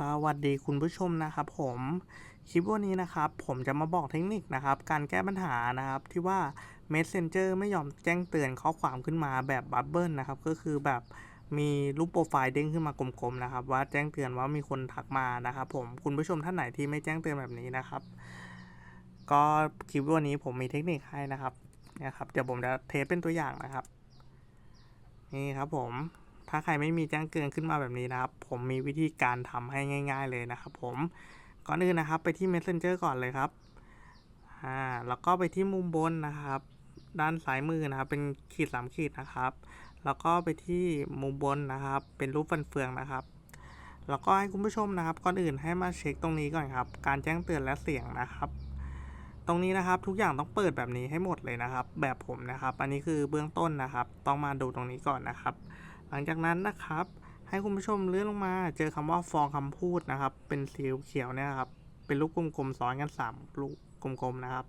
สวัสดีคุณผู้ชมนะครับผมคลิปวันนี้นะครับผมจะมาบอกเทคนิคนะครับการแก้ปัญหานะครับที่ว่า Messenger ไม่ยอมแจ้งเตือนข้อความขึ้นมาแบบบับเบิลนะครับก็คือแบบมีรูปโปรไฟล์เด้งขึ้นมากลมๆนะครับ ว่าแจ้งเตือนว่ามีคนทักมานะครับผมคุณผู้ชมท่านไหนที่ไม่แจ้งเตือนแบบนี้นะครับ ก็คลิปวันนี้ผมมีเทคนิคให้นะครับนะครับเดี๋ยวผมจะเทสเป็นตัวอย่างนะครับ นี่ครับผม ถ้าใครไม่มีแจ้งเตือนขึ้นมาแบบนี้นะครับ ผมมีวิธีการทำให้ง่าย ๆ เลยนะครับ ผมก่อนอื่นนะครับ ไปที่ Messenger ก่อนเลยครับอ่าแล้วก็ไปที่มุมบนนะครับ ด้านซ้ายมือนะครับ เป็นขีดสามขีดนะครับ แล้วก็ไปที่มุมบนนะครับ เป็นรูปฟันเฟืองนะครับแล้วก็ให้คุณผู้ชมนะครับ ก่อนอื่นให้มาเช็คตรงนี้ก่อนครับ การแจ้งเตือนและเสียงนะครับ ตรงนี้นะครับทุกอย่างต้องเปิดแบบนี้ให้หมดเลยนะครับ แบบผมนะครับ อันนี้คือเบื้องต้นนะครับ ต้องมาดูตรงนี้ก่อนนะครับ หลังจากนั้นนะครับ ให้คุณผู้ชมเลื่อนลงมา เจอคำว่าฟองคำพูดนะครับ เป็นสีเขียวเนี่ยครับ เป็นลูกกลมๆซ้อนกันสามลูกกลมๆนะครับ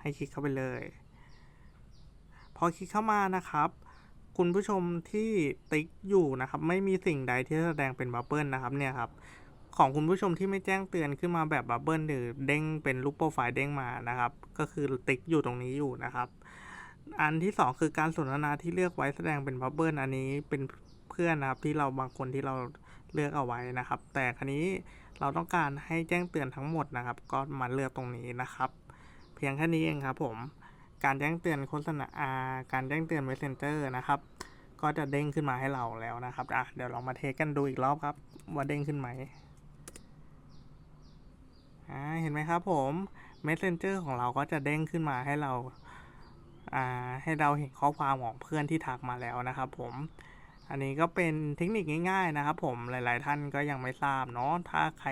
ให้คลิกเข้าไปเลย พอคลิกเข้ามานะครับคุณผู้ชมที่ติ๊กอยู่นะครับ ไม่มีสิ่งใดที่แสดงเป็นบับเบิลนะครับเนี่ยครับ ของคุณผู้ชมที่ไม่แจ้งเตือนขึ้นมาแบบบับเบิลหรือเด้งเป็นรูปโปรไฟล์เด้งมานะครับ ก็คือติ๊กอยู่ตรงนี้อยู่นะครับ อันที่สองคือการสนทนาที่เลือกไว้แสดงเป็นบับเบิลอันนี้เป็นเพื่อนนะครับที่เราบางคนที่เราเลือกเอาไว้นะครับ แต่ครั้นี้เราต้องการให้แจ้งเตือนทั้งหมดนะครับ ก็มาเลือกตรงนี้นะครับ เพียงแค่นี้เองครับผมการแจ้งเตือนโฆษณาการแจ้งเตือน Messenger นะครับ ก็จะเด้งขึ้นมาให้เราแล้วนะครับอะเดี๋ยวลองมาเทสกันดูอีกรอบครับ ว่าเด้งขึ้นไหมอ่าเห็นไหมครับผม Messenger ของเราก็จะเด้งขึ้นมาให้เรา ให้เราเห็นข้อความของเพื่อนที่ทักมาแล้วนะครับผม อันนี้ก็เป็นเทคนิคง่าย ๆนะครับ ผมหลาย ๆ ท่านก็ยังไม่ทราบเนาะถ้าใคร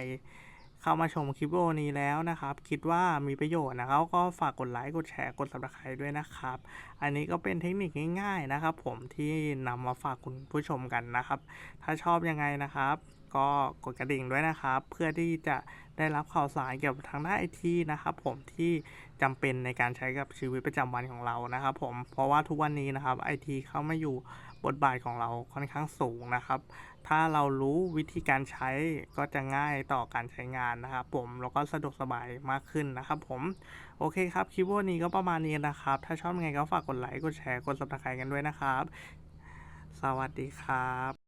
เข้ามาชมคลิปวิดีโอนี้แล้วนะครับ คิดว่ามีประโยชน์นะครับ ก็ฝากกดไลค์กดแชร์กด subscribe ด้วยนะครับ อันนี้ก็เป็นเทคนิคง่าย ๆนะครับ ผมที่นำมาฝากคุณผู้ชมกันนะครับ ถ้าชอบยังไงนะครับก็กดกระดิ่งด้วยนะครับ เพื่อที่จะได้รับข่าวสารเกี่ยวกับทางด้านไอทีนะครับผมที่จำเป็นในการใช้กับชีวิตประจำวันของเรานะครับผมเพราะว่าทุกวันนี้นะครับไอทีเข้ามาอยู่บทบาทของเราค่อนข้างสูงนะครับ ถ้าเรารู้วิธีการใช้ก็จะง่ายต่อการใช้งานนะครับผมแล้วก็สะดวกสบายมากขึ้นนะครับผมโอเคครับคลิปวันนี้ก็ประมาณนี้นะครับ ถ้าชอบยังไงก็ฝากกดไลค์กดแชร์กด subscribe กันด้วยนะครับ สวัสดีครับ